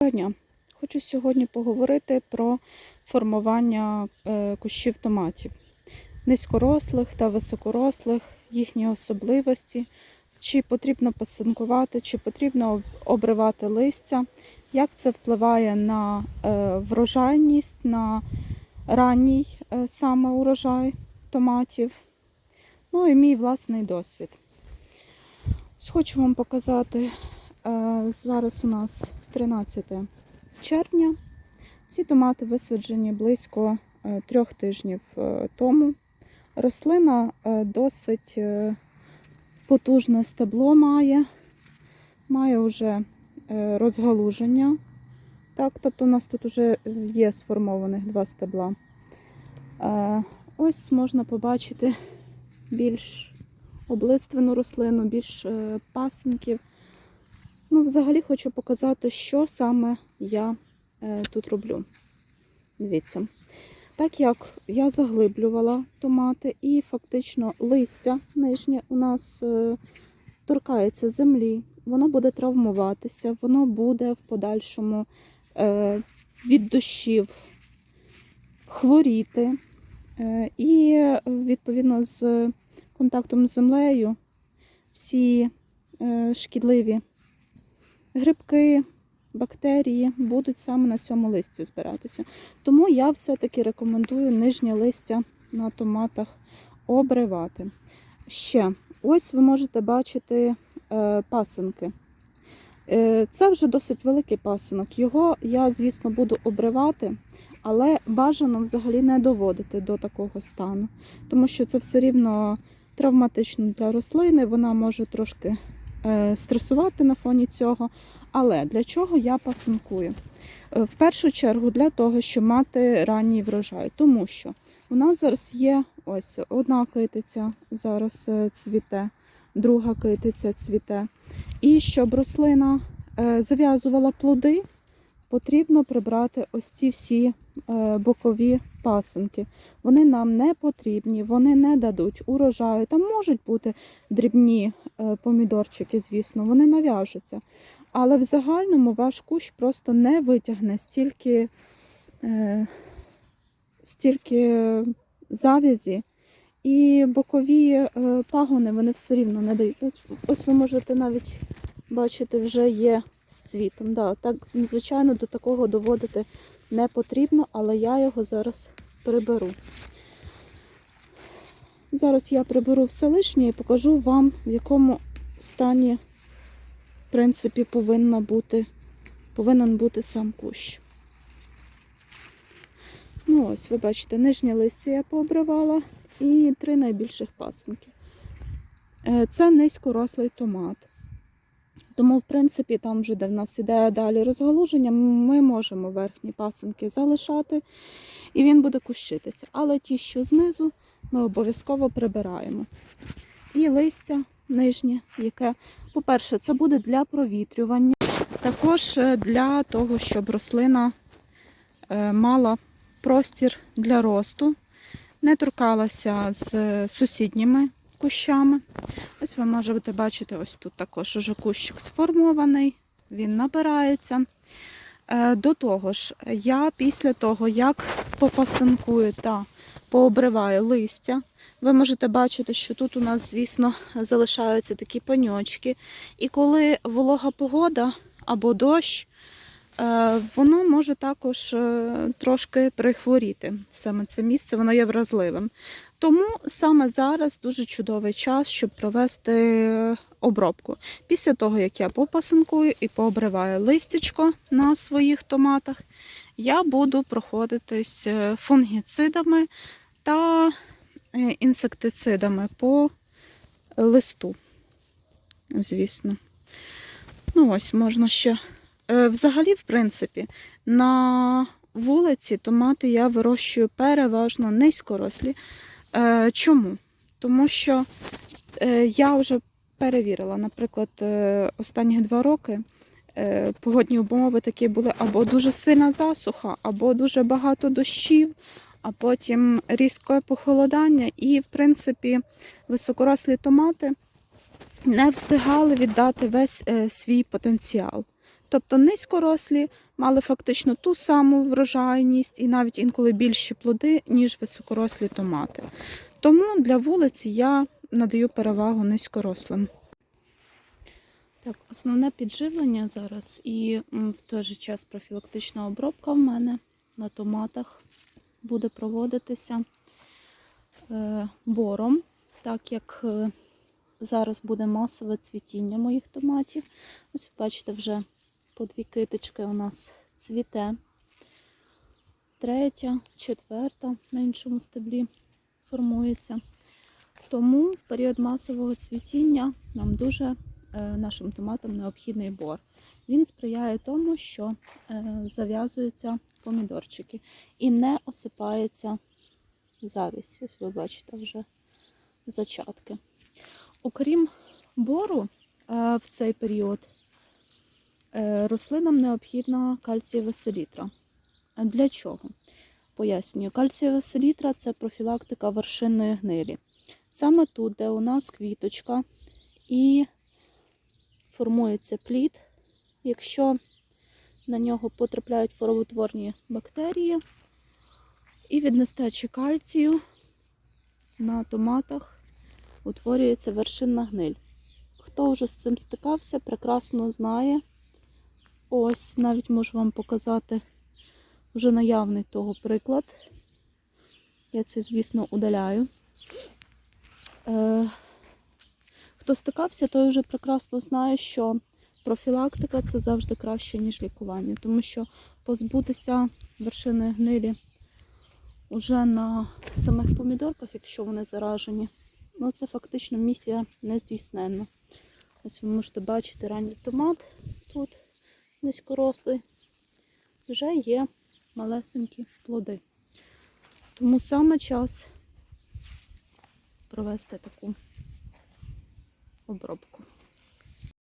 Дня. Хочу сьогодні поговорити про формування е, кущів томатів, низькорослих та високорослих, їхні особливості, чи потрібно пасинкувати, чи потрібно обривати листя, як це впливає на е, врожайність, на ранній е, саме урожай томатів. Ну і мій власний досвід. Хочу вам показати зараз у нас 13 червня. Ці томати висаджені близько е, трьох тижнів е, тому. Рослина е, досить потужне стебло має, має вже розгалуження. Так, тобто у нас тут вже є сформованих два стебла. Ось можна побачити більш облиственну рослину, більш пасинків. Ну, взагалі хочу показати, що саме я е, тут роблю. Дивіться. Так як я заглиблювала томати, і фактично листя нижнє у нас е, торкається землі, воно буде травмуватися, воно буде в подальшому е, від дощів хворіти. І відповідно з контактом з землею всі шкідливі грибки, бактерії будуть саме на цьому листі збиратися. Тому я все-таки рекомендую нижнє листя на томатах обривати. Ще ось ви можете бачити е, пасинки. Е, це вже досить великий пасинок. Його я, звісно, буду обривати, але бажано взагалі не доводити до такого стану, тому що це все рівно травматично для рослини, вона може трошки стресувати на фоні цього. Але для чого я пасинкую? Е, В першу чергу для того, щоб мати ранній врожай, тому що у нас зараз є ось одна китиця зараз е, цвіте, друга китиця цвіте. І щоб рослина е, зав'язувала плоди, потрібно прибрати ось ці всі е, бокові пасинки. Вони нам не потрібні, вони не дадуть урожаю. Там можуть бути дрібні е, помідорчики, звісно, вони нав'яжуться. Але в загальному ваш кущ просто не витягне стільки, е, стільки завязі. І бокові е, пагони вони все рівно не дають. Ось, ви можете навіть бачити, вже є з цвітом. Да, так, звичайно, до такого доводити не потрібно, але я його зараз приберу. Зараз я приберу все лишнє і покажу вам, в якому стані, в принципі, повинна бути, повинен бути сам кущ. Ну ось, ви бачите, нижнє листя я пообривала і три найбільших пасинки. Е, Це низькорослий томат. Тому, в принципі, там вже де в нас іде далі розгалуження, ми можемо верхні пасинки залишати, і він буде кущитися. Але ті, що знизу, ми обов'язково прибираємо. І листя нижнє, яке, по-перше, це буде для провітрювання, також е, для того, щоб рослина е, мала простір для росту, не торкалася з сусідніми кущами. Ось ви можете бачити, ось тут також уже кущик сформований, він набирається. Е, До того ж, я після того, як попасинкую та пообриваю листя, ви можете бачити, що тут у нас, звісно, залишаються такі паньочки. І коли волога погода або дощ, воно може також е, трошки прихворіти. Саме це місце, воно є вразливим. Тому саме зараз дуже чудовий час, щоб провести обробку. Після того, як я попасинкую і пообриваю листячко на своїх томатах, я буду проходитись е, фунгіцидами та е, інсектицидами по листу, звісно. Ну, ось можна ще. Е, Взагалі, в принципі, на вулиці томати я вирощую переважно низькорослі. Е, Чому? Тому що е, я вже перевірила, наприклад, останні два роки погодні умови такі були або дуже сильна засуха, або дуже багато дощів, а потім різке похолодання. І, в принципі, високорослі томати не встигали віддати весь свій потенціал. Тобто низькорослі мали фактично ту саму врожайність і навіть інколи більші плоди, ніж високорослі томати. Тому для вулиці я надаю перевагу низькорослим. Так, основне підживлення зараз і в той же час профілактична обробка в мене на томатах буде проводитися е, бором, так як е, зараз буде масове цвітіння моїх томатів. Ось бачите, вже по дві китички у нас цвіте. Третя, четверта на іншому стеблі формується. Тому в період масового цвітіння нам дуже е, нашим томатам необхідний бор. Він сприяє тому, що е, зав'язуються помідорчики і не осипається завість. Ось ви бачите вже зачатки. Окрім бору, е, в цей період рослинам необхідна кальцієва селітра. А Для чого? Пояснюю, кальцієва селітра це профілактика вершинної гнилі. Саме тут, де у нас квіточка і формується плід, якщо на нього потрапляють фороутворні бактерії, і від нестачі кальцію на томатах утворюється вершинна гниль. Хто вже з цим стикався, прекрасно знає. Ось навіть можу вам показати вже наявний того приклад. Я це, звісно, удаляю. Е, Хто стикався, той вже прекрасно знає, що профілактика це завжди краще, ніж лікування, тому що позбутися вершини гнилі уже на самих помідорках, якщо вони заражені, ну це фактично місія нездійсненна. Ось ви можете бачити ранній томат тут низькорослий, вже є малесенькі плоди. Тому саме час провести таку обробку.